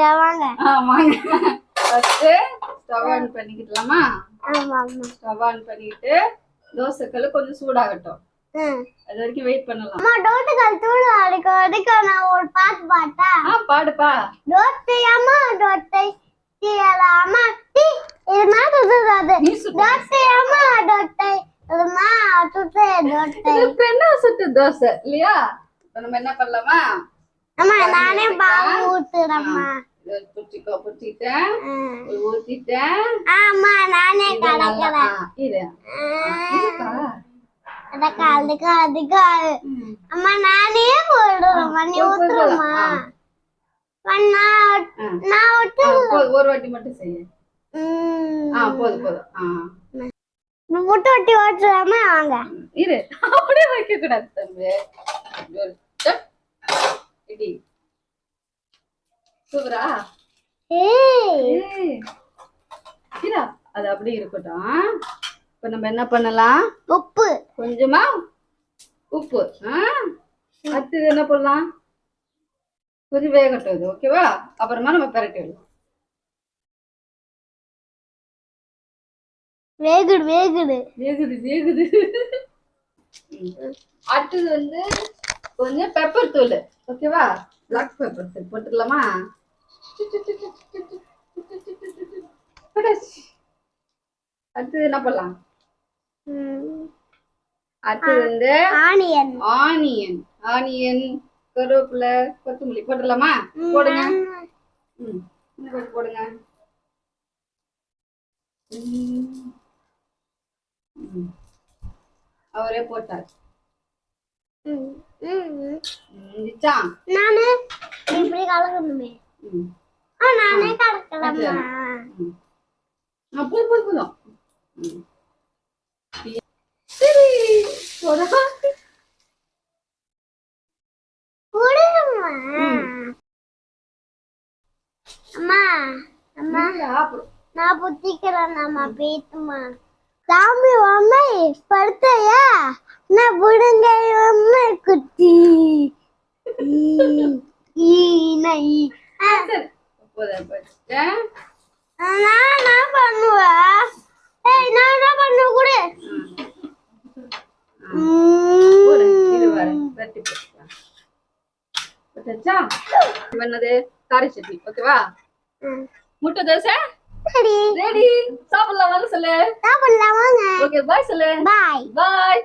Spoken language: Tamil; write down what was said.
வாங்க. ஆமாங்க ஃபர்ஸ்ட் ஸ்டவ் ஆன் பண்ணிக்கிட்டலாமா ஆமா ஆமா. ஸ்டவ் ஆன் பண்ணிக்கிட்டு தோசைக்கல் கொஞ்சம் சூடாகட்டும். அது வரைக்கும் வெயிட் பண்ணலாம். அம்மா டோட்டுக்கால் தூள் அடிக்க அடிக்க நான் ஒரு பாட்டு பாட்டா? ஆ பாடுப்பா. அம்மா டோட்டை தீயலாமா டீ இது மாதிரி டோட்டை அம்மா டோட்டை இது மா சுட்டு டோட்டை இது பெண்ணா சுட்டு தோசை இல்லையா? நம்ம என்ன பண்ணலாமா? அம்மா நானே பாவு ஊத்துறேம்மா. இதை புடிச்சிக்கோ புடிச்சிட்டேன் ம். ஊத்திட்டேன். ஆமா நானே ஆ, இது. அதுக்கு அதுக்கு. அம்மா நானே போடுறேன். நீ. ஊத்துறமா ஒரு வாட்டி மட்டும் செய்ய. ஆ ம். போதும் போதும் ஆ முட்டை ஒட்டி ஓட்டுறாம வாங்க. இரு. அப்படியே வைக்க கூடாது தம்பி. ஒரு step. இடி. சூப்பரா. இரா அது அப்படியே இருக்கட்டும். இப்ப நம்ம என்ன பண்ணலாம்? உப்பு. கொஞ்சமா உப்பு. அடுத்தது என்ன பண்ணலாம் கொஞ்சம் வேகட்டும் இது ஓகேவா அப்புறமா நம்ம பெரட்டி விடலாம். வேகுடு வேகுடு. வேகுது வேகுது. அடுத்தது வந்து கொஞ்சம் பெப்பர் தூள் ஓகேவா பிளாக் பெப்பர் தூள் போட்டுடலாமா அடுத்தது என்ன பண்ணலாம் ம். அடுத்தது வந்து ஆனியன். ஆனியன். ஆனியன் கருவேப்பிலை கொத்தமல்லி போட்டுடலாமா? போடுங்க. ம் இன்னும் கொஞ்சம் போடுங்க. அவரே போட்டார். நானு? இப்படி கலக்கணுமே. ம். ஆ போதும். சரி அம்மா அம்மா நான் புத்திக்கிறேன் நம்ம பேத்துமா சாமி அம்மை படுத்தையா நான் புடுங்க அம்மை குத்தி ஈ, ஈ, நான் ஏய் நான் என்ன பண்ண கூட. காரி சட்னி ஓகேவா? முட்டை தோசை? சரி. ரெடி சாப்பிடலாம் வாங்க சொல்லு. சாப்பிடலாம் வாங்க. ஓகே பாய் சொல்லு. பாய் பாய்